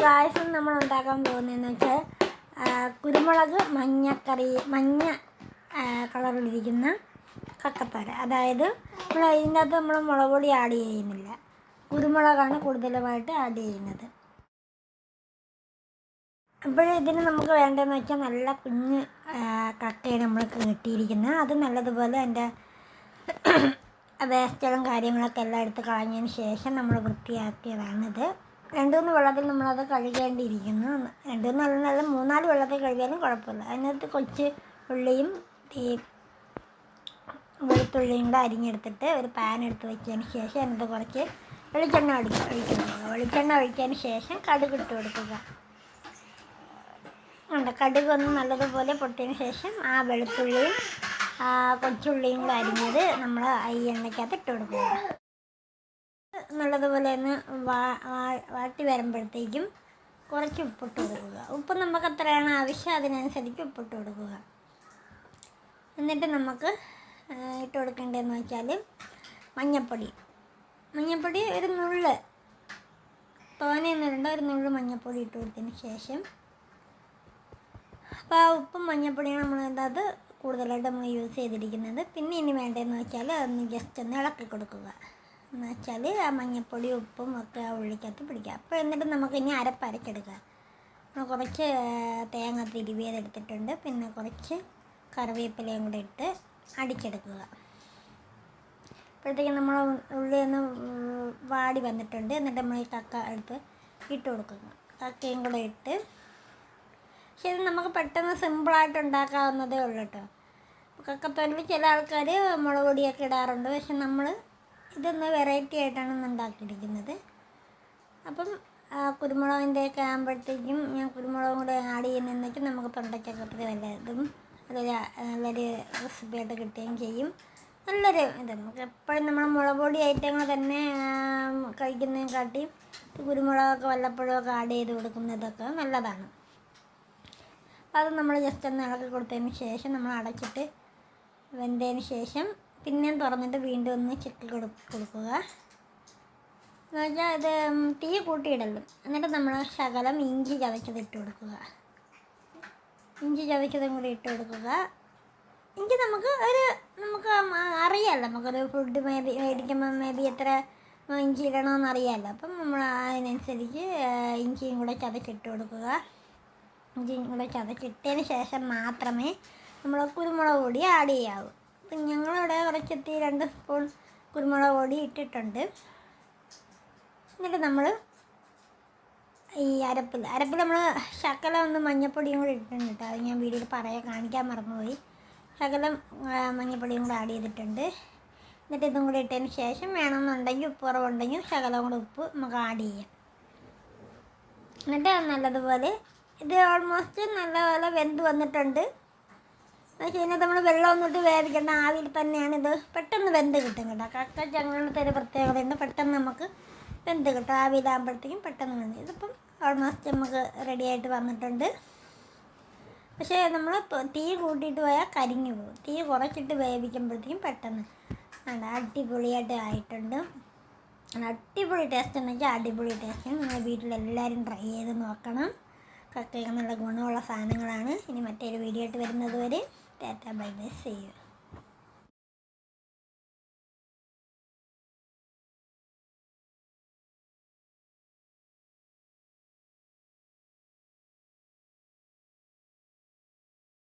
ഗായസം നമ്മൾ ഉണ്ടാക്കാൻ പോകുന്നതെന്ന് വെച്ചാൽ കുരുമുളക് മഞ്ഞക്കറി മഞ്ഞ കളറിലിരിക്കുന്ന കക്കത്തോര അതായത് നമ്മൾ ഇതിന്റെ അകത്ത് നമ്മൾ മുളക് പൊടി ആഡ് ചെയ്യുന്നില്ല. കുരുമുളകാണ് കൂടുതലുമായിട്ട് ആഡ് ചെയ്യുന്നത്. അപ്പോൾ ഇതിന് നമുക്ക് വേണ്ടതെന്ന് വെച്ചാൽ നല്ല കുഞ്ഞ് കക്കയാണ് നമ്മൾ കിട്ടിയിരിക്കുന്നത്. അത് നല്ലതുപോലെ അതിന്റെ വേസ്റ്റുകളും കാര്യങ്ങളൊക്കെ എല്ലാം എടുത്ത് കളഞ്ഞതിന് ശേഷം നമ്മൾ വൃത്തിയാക്കിയതാണിത്. രണ്ട് മൂന്ന് വെള്ളത്തിൽ നമ്മളത് കഴുകേണ്ടിയിരിക്കുന്നു. രണ്ട് മൂന്ന് നല്ല മൂന്നാൽ വെള്ളത്തിൽ കഴുകിയാലും കുഴപ്പമില്ല. അതിനകത്ത് കൊച്ച് ഉള്ളിയും ഈ വെളുത്തുള്ളിയും കൂടെ അരിഞ്ഞെടുത്തിട്ട് ഒരു പാൻ എടുത്ത് വെച്ചതിന് ശേഷം അതിനകത്ത് കുറച്ച് വെളിച്ചെണ്ണ ഒഴി ഒഴിക്കുക വെളിച്ചെണ്ണ ഒഴിച്ചതിന് ശേഷം കടുക് ഇട്ട് കൊടുക്കുക. ഉണ്ട് കടുക് ഒന്ന് നല്ലതുപോലെ പൊട്ടിയതിന് ശേഷം ആ വെളുത്തുള്ളിയും കൊച്ചുള്ളിയും കൂടെ അരിഞ്ഞത് നമ്മൾ ഈ എണ്ണയ്ക്കകത്ത് ഇട്ട് കൊടുക്കുക. നല്ലതുപോലെ ഒന്ന് വാട്ടി വരുമ്പോഴത്തേക്കും കുറച്ച് ഉപ്പിട്ട് കൊടുക്കുക. ഉപ്പ് നമുക്ക് എത്രയാണ് ആവശ്യം അതിനനുസരിച്ച് ഉപ്പിട്ട് കൊടുക്കുക. എന്നിട്ട് നമുക്ക് ഇട്ട് കൊടുക്കേണ്ടതെന്ന് വെച്ചാൽ മഞ്ഞൾപ്പൊടി മഞ്ഞൾപ്പൊടി ഒരു നുള്ള് തോനെയൊന്നും ഇടണ്ട ഒരു നുള്ള് മഞ്ഞൾപ്പൊടി ഇട്ട് കൊടുത്തതിന് ശേഷം അപ്പോൾ ആ ഉപ്പും എന്താ അത് കൂടുതലായിട്ട് നമ്മൾ യൂസ് ചെയ്തിരിക്കുന്നത്. പിന്നെ ഇനി വേണ്ടതെന്ന് വെച്ചാൽ ഒന്ന് ജസ്റ്റ് ഒന്ന് ഇളക്കി കൊടുക്കുക. എന്ന് വെച്ചാൽ ആ മഞ്ഞൾപ്പൊടി ഉപ്പും ഒക്കെ ആ ഉള്ളിക്കകത്ത് പിടിക്കുക അപ്പോൾ എന്നിട്ട് നമുക്ക് ഇനി അരപ്പ് അരച്ചെടുക്കുക നമ്മൾ കുറച്ച് തേങ്ങ തിരുവിയതെടുത്തിട്ടുണ്ട് പിന്നെ കുറച്ച് കറിവേപ്പിലയും കൂടെ ഇട്ട് അടിച്ചെടുക്കുക. അപ്പോഴത്തേക്കും നമ്മൾ ഉള്ളി ഒന്ന് വാടി വന്നിട്ടുണ്ട്. എന്നിട്ട് നമ്മൾ ഈ കക്ക എടുത്ത് ഇട്ട് കൊടുക്കുക. കക്കയും കൂടെ ഇട്ട്. പക്ഷെ ഇത് നമുക്ക് പെട്ടെന്ന് സിമ്പിളായിട്ട് ഉണ്ടാക്കാവുന്നതേ ഉള്ളൂ കേട്ടോ. കക്കത്തോലിൽ ചില ആൾക്കാർ മുളക് പൊടിയൊക്കെ ഇടാറുണ്ട്. പക്ഷെ നമ്മൾ ഇതൊന്ന് വെറൈറ്റി ആയിട്ടാണ് ഒന്ന് ഉണ്ടാക്കിയിരിക്കുന്നത്. അപ്പം കുരുമുളകിന്റെ ഒക്കെ ആകുമ്പോഴത്തേക്കും ഞാൻ കുരുമുളകും കൂടെ ആഡ് ചെയ്യുന്നതെന്ന് വെച്ചാൽ നമുക്ക് തൊണ്ടയ്ക്കൊക്കെ ഒത്തിരി വല്ല ഇതും നല്ലൊരു നല്ലൊരു റെസിപ്പിയായിട്ട് കിട്ടുകയും ചെയ്യും. നല്ലൊരു ഇത്. നമുക്ക് എപ്പോഴും നമ്മൾ മുളപൊടി പൊടി ഐറ്റങ്ങൾ തന്നെ കഴിക്കുന്നതിനെക്കാട്ടി കുരുമുളകൊക്കെ വല്ലപ്പോഴും ഒക്കെ ആഡ് ചെയ്ത് കൊടുക്കുന്നതൊക്കെ നല്ലതാണ്. അത് നമ്മൾ ജസ്റ്റ് ഒന്ന് ഇളക്കി കൊടുത്തതിന് ശേഷം നമ്മൾ അടച്ചിട്ട് വെന്തതിന് ശേഷം പിന്നെയും തുറന്നിട്ട് വീണ്ടും ഒന്ന് ചെക്കി കൊടു കൊടുക്കുക. എന്ന് വെച്ചാൽ ഇത് തീ കൂട്ടിയിടല്ലോ എന്നിട്ട് നമ്മൾ ശകലം ഇഞ്ചി ചതച്ചത് ഇട്ട് കൊടുക്കുക. ഇഞ്ചി ചതച്ചതും കൂടി ഇട്ട് കൊടുക്കുക. ഇഞ്ചി നമുക്ക് ഒരു നമുക്ക് മ- അറിയാമല്ലോ നമുക്കൊരു ഫുഡ് മേബി മേടിക്കുമ്പോൾ മേബി എത്ര ഇഞ്ചി ഇടണമെന്ന് അറിയാമല്ലോ അപ്പം നമ്മൾ അതിനനുസരിച്ച് ഇഞ്ചിയും കൂടെ ചതച്ചിട്ട് കൊടുക്കുക. ഇഞ്ചിയും കൂടെ ചതച്ചിട്ടതിന് ശേഷം മാത്രമേ നമ്മൾ കുരുമുളക് കൂടി ആഡ് ചെയ്യാവൂ. ഞങ്ങളിവിടെ കുറച്ചെത്തി രണ്ട് സ്പൂൺ കുരുമുളക് പൊടി ഇട്ടിട്ടുണ്ട്. എന്നിട്ട് നമ്മൾ ഈ അരപ്പിൽ അരപ്പിൽ നമ്മൾ ശകലം ഒന്ന് മഞ്ഞപ്പൊടിയും കൂടി ഇട്ടിട്ടുണ്ട് കേട്ടോ. അത് ഞാൻ വീഡിയോയിൽ പറയാൻ കാണിക്കാൻ മറന്നുപോയി. ശകലം മഞ്ഞപ്പൊടിയും കൂടെ ആഡ് ചെയ്തിട്ടുണ്ട്. എന്നിട്ട് ഇതും കൂടി ഇട്ടതിന് ശേഷം വേണമെന്നുണ്ടെങ്കിൽ ഉപ്പ് കുറവുണ്ടെങ്കിൽ ശകലം കൂടെ ഉപ്പ് നമുക്ക് ആഡ് ചെയ്യാം. എന്നിട്ട് നല്ലതുപോലെ ഇത് ഓൾമോസ്റ്റ് നല്ലപോലെ വെന്ത് വന്നിട്ടുണ്ട്. പക്ഷേ നമ്മൾ വെള്ളമൊന്നും ഇട്ട് വേവിക്കേണ്ട ആവിയിൽ തന്നെയാണ് ഇത്. പെട്ടെന്ന് വെന്ത് കിട്ടും കേട്ടോ. കക്ക ചങ്ങളുടെ ഒരു പ്രത്യേകതയുണ്ട് പെട്ടെന്ന് നമുക്ക് വെന്ത് കിട്ടും. ആവിയിലാകുമ്പോഴത്തേക്കും പെട്ടെന്ന് വെന്ത് ഇതിപ്പം ഓൾമോസ്റ്റ് നമുക്ക് റെഡി ആയിട്ട് വന്നിട്ടുണ്ട്. പക്ഷേ നമ്മൾ തീ കൂട്ടിയിട്ട് പോയാൽ കരിഞ്ഞു പോകും. തീ കുറച്ചിട്ട് വേവിക്കുമ്പോഴത്തേക്കും പെട്ടെന്ന് ആണ് അടിപൊളിയായിട്ട് ആയിട്ടുണ്ട്. അടിപൊളി ടേസ്റ്റ് എന്ന് വെച്ചാൽ അടിപൊളി ടേസ്റ്റ് നിങ്ങൾ വീട്ടിലെല്ലാവരും ട്രൈ ചെയ്ത് നോക്കണം. കക്കയൊക്കെ നല്ല ഗുണമുള്ള സാധനങ്ങളാണ്. ഇനി മറ്റൊരു വീഡിയോ ആയിട്ട് വരുന്നത് വരെ ടാറ്റ ബൈ ബൈ ചെയ്യും